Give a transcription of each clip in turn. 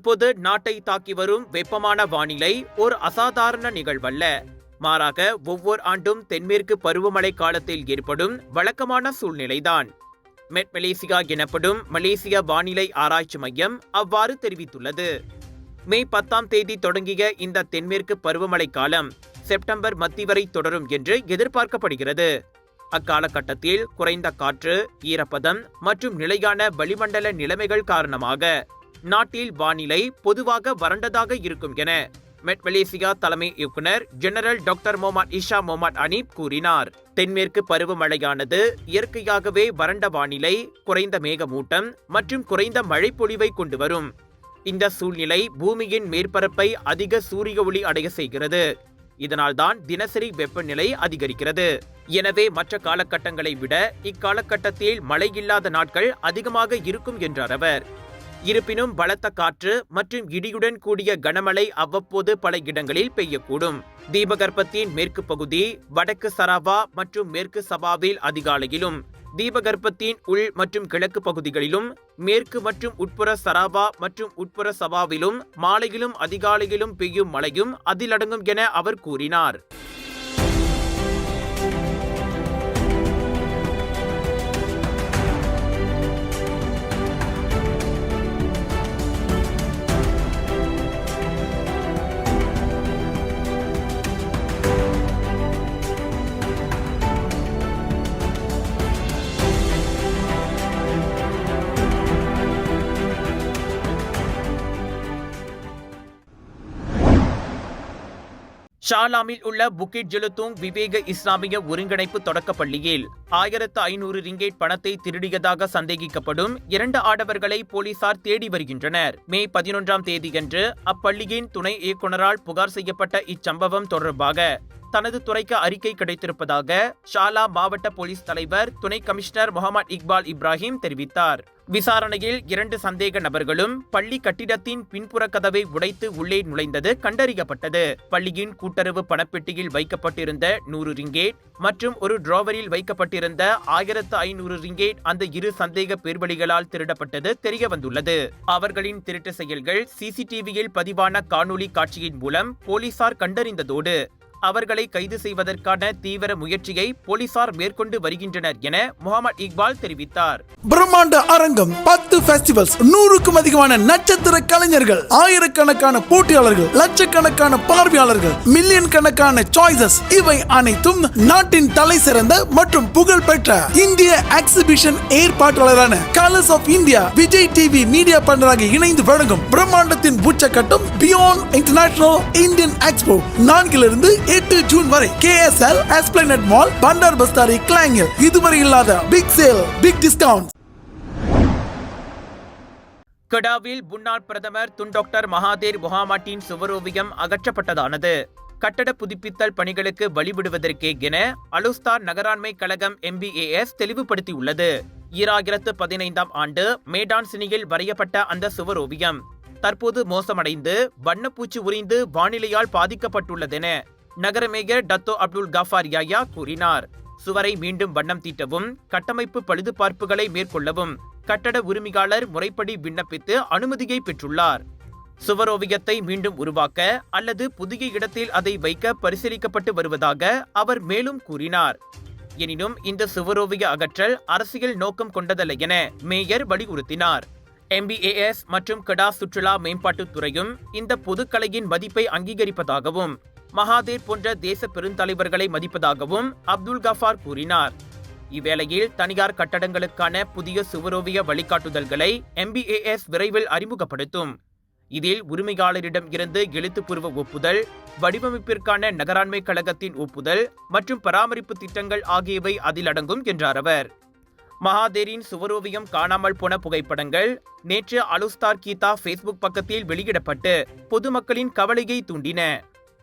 தற்போது நாட்டை தாக்கி வரும் வெப்பமான வானிலை ஒரு அசாதாரண நிகழ்வல்ல. மாறாக ஒவ்வொரு ஆண்டும் தென்மேற்கு பருவமழை காலத்தில் ஏற்படும் வழக்கமான சூழ்நிலைதான். மெட் மலேசியா எனப்படும் மலேசிய வானிலை ஆராய்ச்சி மையம் அவ்வாறு தெரிவித்துள்ளது. மே பத்தாம் தேதி தொடங்கிய இந்த தென்மேற்கு பருவமழை காலம் செப்டம்பர் மத்தி வரை தொடரும் என்று எதிர்பார்க்கப்படுகிறது. அக்காலகட்டத்தில் குறைந்த காற்று ஈரப்பதம் மற்றும் நிலையான வளிமண்டல நிலைமைகள் காரணமாக நாட்டில் வானிலை பொதுவாக வறண்டதாக இருக்கும் என மெட் மலேசியா தலைமை இயக்குனர் general doctor Mohamad Isha Mohamad Anip கூறினார். தென்மேற்கு பருவமழையானது இயற்கையாகவே வறண்ட வானிலை குறைந்த மேகமூட்டம் மற்றும் குறைந்த மழைப்பொழிவை கொண்டு வரும் இந்த சூழ்நிலை பூமியின் மேற்பரப்பை அதிக சூரிய ஒளி அடைய செய்கிறது. இதனால்தான் தினசரி வெப்பநிலை அதிகரிக்கிறது. எனவே மற்ற காலகட்டங்களை விட இக்காலகட்டத்தில் மழை இல்லாத நாட்கள் அதிகமாக இருக்கும் என்றார் அவர். இருப்பினும் பலத்த காற்று மற்றும் இடியுடன் கூடிய கனமழை அவ்வப்போது பல இடங்களில் பெய்யக்கூடும். தீபகற்பத்தின் மேற்கு பகுதி வடக்கு சராவா மற்றும் மேற்கு சபாவில் அதிகாலையிலும் தீபகற்பத்தின் உள் மற்றும் கிழக்கு பகுதிகளிலும் மேற்கு மற்றும் உட்புற சராவா மற்றும் உட்புற சபாவிலும் மாலையிலும் அதிகாலையிலும் பெய்யும் மழையும் அதிலடங்கும் என அவர் கூறினார். ஷாலாமில் உள்ள புக்கிட் ஜெலுத்தூங் விவேக இஸ்லாமிய ஒருங்கிணைப்பு தொடக்கப் பள்ளியில் ஆயிரத்து ஐநூறு ரிங்கேட் பணத்தை திருடியதாக சந்தேகிக்கப்படும் இரண்டு ஆடவர்களை போலீசார் தேடி வருகின்றனர். மே பதினொன்றாம் தேதியன்று அப்பள்ளியின் துணை இயக்குனரால் புகார் செய்யப்பட்ட இச்சம்பவம் தொடர்பாக தனது துறைக்கு அறிக்கை கிடைத்திருப்பதாக ஷாலா மாவட்ட போலீஸ் தலைவர் துணை கமிஷனர் முகமது இக்பால் இப்ராஹிம் தெரிவித்தார். விசாரணையில் இரண்டு சந்தேக நபர்களும் பள்ளி கட்டிடத்தின் பின்புற கதவை உடைத்து உள்ளே நுழைந்தது கண்டறியப்பட்டது. பள்ளியின் கூட்டுறவு பணப்பெட்டியில் வைக்கப்பட்டிருந்த நூறு ரிங்கேட் மற்றும் ஒரு டிராவரில் வைக்கப்பட்டிருந்த ஆயிரத்து ஐநூறு ரிங்கேட் அந்த இரு சந்தேக பேர்வழிகளால் திருடப்பட்டது தெரிய வந்துள்ளது அவர்களின் திருட்டு செயல்கள் சிசிடிவியில் பதிவான காணொலி காட்சியின் மூலம் போலீசார் கண்டறிந்ததோடு அவர்களை கைது செய்வதற்கான தீவிர முயற்சியை போலீசார் மேற்கொண்டு வருகின்றனர் என முகமது இக்பால் தெரிவித்தார். பிரம்மாண்ட அரங்கம் பத்து ஃபெஸ்டிவல்ஸ் நூறுக்கும் அதிகமான நட்சத்திர கலைஞர்கள் ஆயிரக்கணக்கான போட்டியாளர்கள் லட்சக்கணக்கான பார்வையாளர்கள் மில்லியன் கணக்கான சாய்ஸஸ் இவை அனைத்தும் நாட்டின் தலை சிறந்த மற்றும் புகழ் பெற்ற இந்திய exhibition ஏற்பாட்டாளரான colours of India Vijay TV media பண்டராக இணைந்து வழங்கும் பிரம்மாண்டத்தின் உச்சக்கட்டம் பியாண்ட் இன்டர்நேஷனல் இந்தியன் எக்ஸ்போ நான்கிலிருந்து எட்டு ஜூன் வரை கேஎஸ்எல் எஸ்பிளனட் மால் பண்டார் பஸ்தாரி கிளாங்கில் இதுவரை இல்லாத பிக் சேல் பிக் டிஸ்கவுண்ட் கடாவில் முன்னாள் பிரதமர் துன் டாக்டர் மகாதேர் முகாமாட்டின் சுவரோவியம் அகற்றப்பட்டதானது. கட்டட புதுப்பித்தல் பணிகளுக்கு வழிவிடுவதற்கே என அலுஸ்தான் நகராண்மை கழகம் எம்பிஏஎஸ் தெளிவுபடுத்தியுள்ளது. ஈராயிரத்து பதினைந்தாம் ஆண்டு மேடான் சினியில் வரையப்பட்ட அந்த சுவரோவியம் தற்போது மோசமடைந்து வண்ணப்பூச்சி உறிந்து வானிலையால் பாதிக்கப்பட்டுள்ளதென நகர mayor Dato Abdul Ghafar Yahya கூறினார். சுவரை மீண்டும் வண்ணம் தீட்டவும் கட்டமைப்பு பழுதுபார்ப்புகளை மேற்கொள்ளவும் கட்டட உரிமையாளர் முறைப்படி விண்ணப்பித்து அனுமதியை பெற்றுள்ளார். சுவரோவியத்தை மீண்டும் உருவாக்க அல்லது புதிய இடத்தில் அதை வைக்க பரிசீலிக்கப்பட்டு வருவதாக அவர் மேலும் கூறினார். எனினும் இந்த சுவரோவிய அகற்றல் அரசியல் நோக்கம் கொண்டதல்ல என மேயர் வலியுறுத்தினார். எம்பிஏஎஸ் மற்றும் கெடா சுற்றுலா மேம்பாட்டுத் துறையும் இந்த பொதுக்கலையின் மதிப்பை அங்கீகரிப்பதாகவும் மகாதேர் போன்ற தேச பெருந்தலைவர்களை மதிப்பதாகவும் அப்துல் கஃபார் கூறினார். இவ்வேளையில் தனியார் கட்டடங்களுக்கான புதிய சுவரோவிய வழிகாட்டுதல்களை எம்பிஏஎஸ் விரைவில் அறிமுகப்படுத்தும். இதில் உரிமையாளரிடம் இருந்து எழுத்துப்பூர்வ ஒப்புதல் வடிவமைப்பிற்கான நகராண்மை கழகத்தின் ஒப்புதல் மற்றும் பராமரிப்பு திட்டங்கள் ஆகியவை அதில் அடங்கும் என்றார் அவர். மகாதேரின் சுவரோவியம் காணாமல் போன புகைப்படங்கள் நேற்று அலுஸ்தார் கீதா ஃபேஸ்புக் பக்கத்தில் வெளியிடப்பட்டு பொதுமக்களின் கவலையை தூண்டின.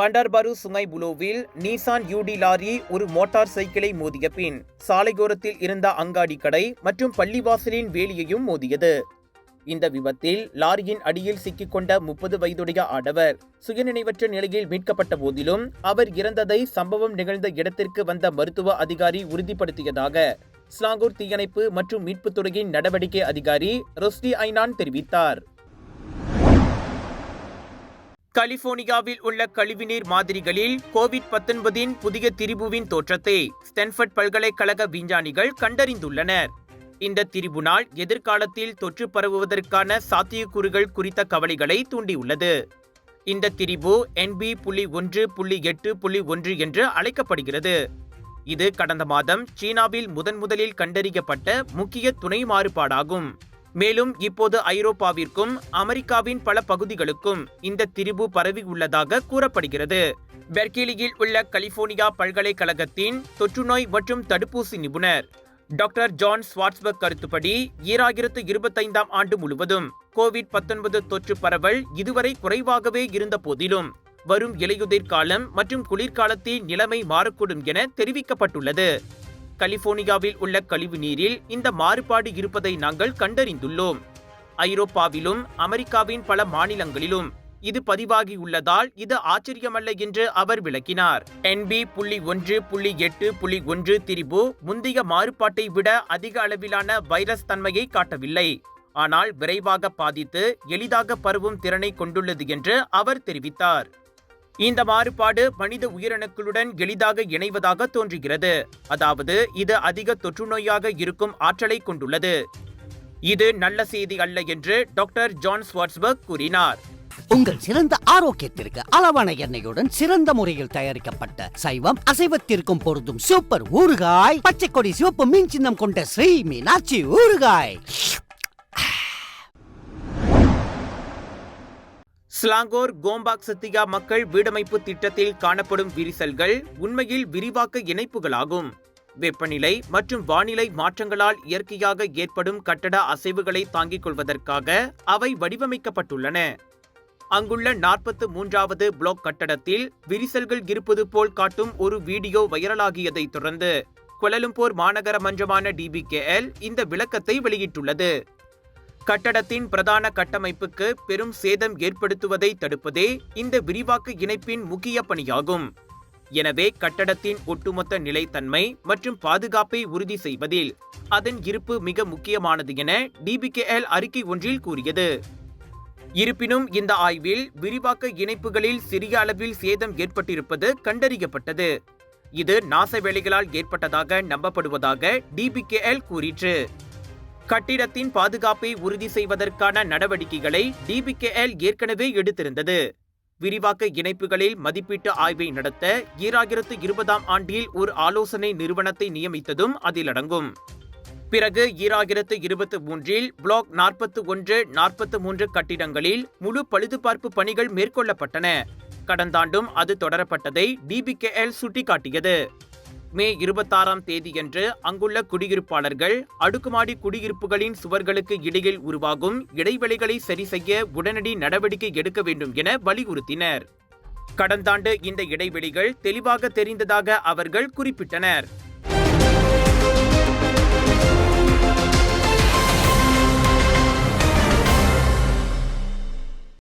பண்டார்பாரு சுங்கை புலோவில் நீசான் யூடி லாரி ஒரு மோட்டார் சைக்கிளை மோதிய பின் சாலையோரத்தில் இருந்த அங்காடி கடை மற்றும் பள்ளிவாசலின் வேலியையும் மோதியது. இந்த விபத்தில் லாரியின் அடியில் சிக்கிக்கொண்ட முப்பது வயதுடைய ஆடவர் சுயநினைவற்ற நிலையில் மீட்கப்பட்ட போதிலும் அவர் இறந்ததை சம்பவம் நிகழ்ந்த இடத்திற்கு வந்த மருத்துவ அதிகாரி உறுதிப்படுத்தியதாக ஸ்லாங்கூர் தீயணைப்பு மற்றும் மீட்புத் துறையின் நடவடிக்கை அதிகாரி ரொஸ்டி ஐனான் தெரிவித்தார். கலிபோர்னியாவில் உள்ள கழிவுநீர் மாதிரிகளில் கோவிட் 19 புதிய திரிபுவின் தோற்றத்தை ஸ்டென்ஃபர்ட் பல்கலைக்கழக விஞ்ஞானிகள் கண்டறிந்துள்ளனர். இந்த திரிபுனால் எதிர்காலத்தில் தொற்று பரவுவதற்கான சாத்தியக்கூறுகள் குறித்த கவலைகளை தூண்டியுள்ளது. இந்த திரிபு என்பி புள்ளி ஒன்று புள்ளி எட்டு புள்ளி ஒன்று என்று அழைக்கப்படுகிறது. இது கடந்த மாதம் சீனாவில் முதன் முதலில் கண்டறியப்பட்ட முக்கிய துணை மாறுபாடாகும். மேலும் இப்போது ஐரோப்பாவிற்கும் அமெரிக்காவின் பல பகுதிகளுக்கும் இந்த திரிபு பரவி உள்ளதாக கூறப்படுகிறது. பெர்கிலியில் உள்ள கலிபோர்னியா பல்கலைக்கழகத்தின் தொற்றுநோய் மற்றும் தடுப்பூசி நிபுணர் டாக்டர் ஜான் ஸ்வாட்ஸ்பர்க் கருத்துப்படி ஈராயிரத்து இருபத்தைந்தாம் ஆண்டு முழுவதும் கோவிட் 19 தொற்று பரவல் இதுவரை குறைவாகவே இருந்த போதிலும் வரும் இலையுதிர் காலம் மற்றும் குளிர்காலத்தில் நிலைமை மாறக்கூடும் என தெரிவிக்கப்பட்டுள்ளது. கலிபோர்னியாவில் உள்ள கழிவு நீரில் இந்த மாறுபாடு இருப்பதை நாங்கள் கண்டறிந்துள்ளோம். ஐரோப்பாவிலும் அமெரிக்காவின் பல மாநிலங்களிலும் இது பதிவாகியுள்ளதால் இது ஆச்சரியமல்ல என்று அவர் விளக்கினார். என்பி புள்ளி ஒன்று புள்ளி எட்டு புள்ளி ஒன்று திரிபு முந்தைய மாறுபாட்டை விட அதிக அளவிலான வைரஸ் தன்மையை காட்டவில்லை. ஆனால் விரைவாக பாதித்து எளிதாக பரவும் திறனை கொண்டுள்ளது என்று அவர் தெரிவித்தார். இந்த மாறுபாடு மனித உயிரணுக்களுடன் எளிதாக இணைவதாக தோன்றுகிறது. அதாவது இது அதிக தொற்றுநோயாக இருக்கும் ஆற்றலை கொண்டுள்ளது. இது நல்ல செய்தி அல்ல என்று டாக்டர் ஜான் ஸ்வாட்ஸ்பர்க் கூறினார். உங்கள் சிறந்த ஆரோக்கியத்திற்கு அளவான எண்ணெயுடன் சிறந்த முறையில் தயாரிக்கப்பட்ட சைவம் அசைவத்திற்கும் பொருந்தும் சூப்பர் ஊறுகாய் பச்சை கொடி சிவப்பு மீன் சின்னம் கொண்ட ஸ்ரீ மீனாட்சி ஊறுகாய். ஸ்லாங்கோர் கோம்பாக் சத்தியா மக்கள் வீடமைப்பு திட்டத்தில் காணப்படும் விரிசல்கள் உண்மையில் விரிவாக்க இணைப்புகளாகும். வெப்பநிலை மற்றும் வானிலை மாற்றங்களால் இயற்கையாக ஏற்படும் கட்டட அசைவுகளை தாங்கிக் கொள்வதற்காக அவை வடிவமைக்கப்பட்டுள்ளன. அங்குள்ள நாற்பத்து மூன்றாவது பிளாக் கட்டடத்தில் விரிசல்கள் இருப்பது போல் காட்டும் ஒரு வீடியோ வைரலாகியதைத் தொடர்ந்து கொலலும்போர் மாநகர மன்றமான டிபிகேஎல் இந்த விளக்கத்தை வெளியிட்டுள்ளது. கட்டடத்தின் பிரதான கட்டமைப்புக்கு பெரும் சேதம் ஏற்படுத்துவதை தடுப்பதே இந்த விரிவாக்க இணைப்பின் முக்கிய பணியாகும். எனவே கட்டடத்தின் ஒட்டுமொத்த நிலைத்தன்மை மற்றும் பாதுகாப்பை உறுதி செய்வதில் அதன் இருப்பு மிக முக்கியமானது என டிபிகேஎல் அறிக்கை ஒன்றில் கூறியது. இருப்பினும் இந்த ஆய்வில் விரிவாக்க இணைப்புகளில் சிறிய அளவில் சேதம் ஏற்பட்டிருப்பது கண்டறியப்பட்டது. இது நாச வேலைகளால் ஏற்பட்டதாக நம்பப்படுவதாக டிபிகேஎல் கூறிற்று. கட்டிடத்தின் பாதுகாப்பை உறுதி செய்வதற்கான நடவடிக்கைகளை டிபிகேஎல் ஏற்கனவே எடுத்திருந்தது. விரிவாக்க இணைப்புகளில் மதிப்பீட்டு ஆய்வை நடத்த ஈராயிரத்து இருபதாம் ஆண்டில் ஒரு ஆலோசனை நிறுவனத்தை நியமித்ததும் அதில் அடங்கும். பிறகு ஈராயிரத்து இருபத்தி மூன்றில் பிளாக் நாற்பத்து ஒன்று நாற்பத்து மூன்று கட்டிடங்களில் முழு பழுதுபார்ப்பு பணிகள் மேற்கொள்ளப்பட்டன. கடந்த ஆண்டும் அது தொடரப்பட்டதை டிபிகேஎல் சுட்டிக்காட்டியது. மே இருபத்தாறாம் தேதியன்று அங்குள்ள குடியிருப்பாளர்கள் அடுக்குமாடி குடியிருப்புகளின் சுவர்களுக்கு இடையில் உருவாகும் இடைவெளிகளை சரி செய்ய உடனடி நடவடிக்கை எடுக்க வேண்டும் என வலியுறுத்தினர். கடந்த ஆண்டு இந்த இடைவெளிகள் தெளிவாக தெரிந்ததாக அவர்கள் குறிப்பிட்டனர்.